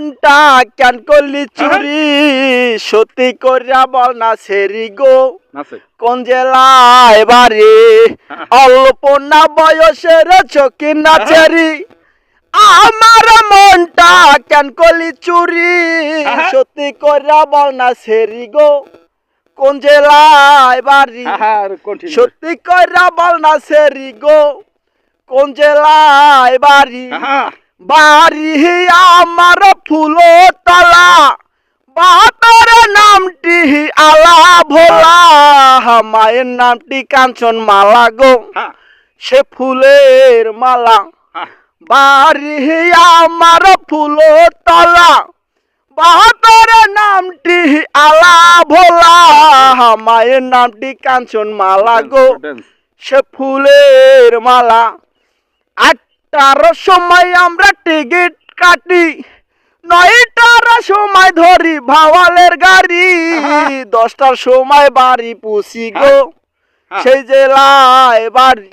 মনটা কেন করলি চুরি? সত্যি করিয়া বল না সেরি গো। কোন জেলায় বাড়ি? অল্প না বয়সের চকি নাচেরি আমার মনটা কেন করলি চুরি? সত্যি করিয়া বল না সেরি গো। কোন জেলায় বাড়ি? সত্যি কইরা বল না সেরি গো। কোন জেলায় বাড়ি? বাড়ি আমার ফুলো তলা। বাপের নামটি আলা ভোলা। মায়ের নামটি কাঞ্চন মালা গো। সে ফুলের মালা। বাড়ি আমার ফুলো তলা। বাপের নামটি আলা ভোলা। মায়ের নামটি কাঞ্চন মালা গো। সে ফুলের মালা। আটটার সময় আমরা টিকিট কাটি। নয়টার সময় ধরি ভাওয়ালের গাড়ি। দশটার সময় বাড়ি পুষি গো। সেই জেলায় বাড়ি।